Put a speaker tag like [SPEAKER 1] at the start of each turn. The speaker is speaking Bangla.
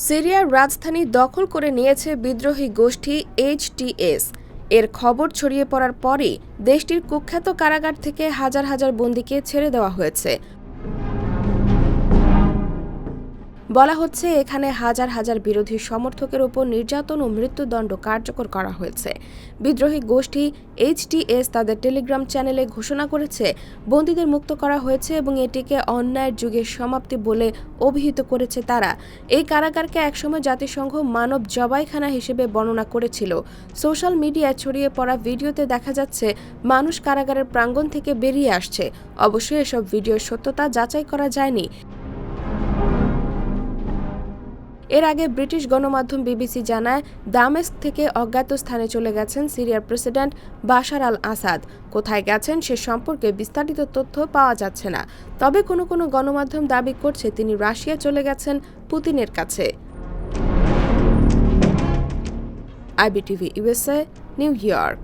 [SPEAKER 1] সিরিয়ার রাজধানী দখল করে নিয়েছে বিদ্রোহী গোষ্ঠী এইচটিএস এর খবর ছড়িয়ে পড়ার পরই দেশটির কুখ্যাত কারাগার থেকে হাজার হাজার বন্দীকে ছেড়ে দেওয়া হয়েছে। বলা হচ্ছে, এখানে হাজার হাজার বিরোধী সমর্থকের ওপর নির্যাতন ও মৃত্যুদণ্ড কার্যকর করা হয়েছে। বিদ্রোহী গোষ্ঠী এইচটিএস তাদের টেলিগ্রাম চ্যানেলে ঘোষণা করেছে, বন্দীদের মুক্ত করা হয়েছে এবং এটিকে অন্যায়ের যুগের সমাপ্তি বলে অভিহিত করেছে তারা। এই কারাগারকে একসময় জাতিসংঘ মানব জবাইখানা হিসেবে বর্ণনা করেছিল। সোশ্যাল মিডিয়ায় ছড়িয়ে পড়া ভিডিওতে দেখা যাচ্ছে, মানুষ কারাগারের প্রাঙ্গণ থেকে বেরিয়ে আসছে। অবশ্যই এসব ভিডিওর সত্যতা যাচাই করা যায়নি। এর আগে ব্রিটিশ গণমাধ্যম বিবিসি জানায়, দামেস্ক থেকে অজ্ঞাত স্থানে চলে গেছেন সিরিয়ার প্রেসিডেন্ট বাশার আল আসাদ। কোথায় গেছেন সে সম্পর্কে বিস্তারিত তথ্য পাওয়া যাচ্ছে না। তবে কোনো কোনো গণমাধ্যম দাবি করছে তিনি রাশিয়া চলে গেছেন পুতিনের কাছে। IBTV USA New York.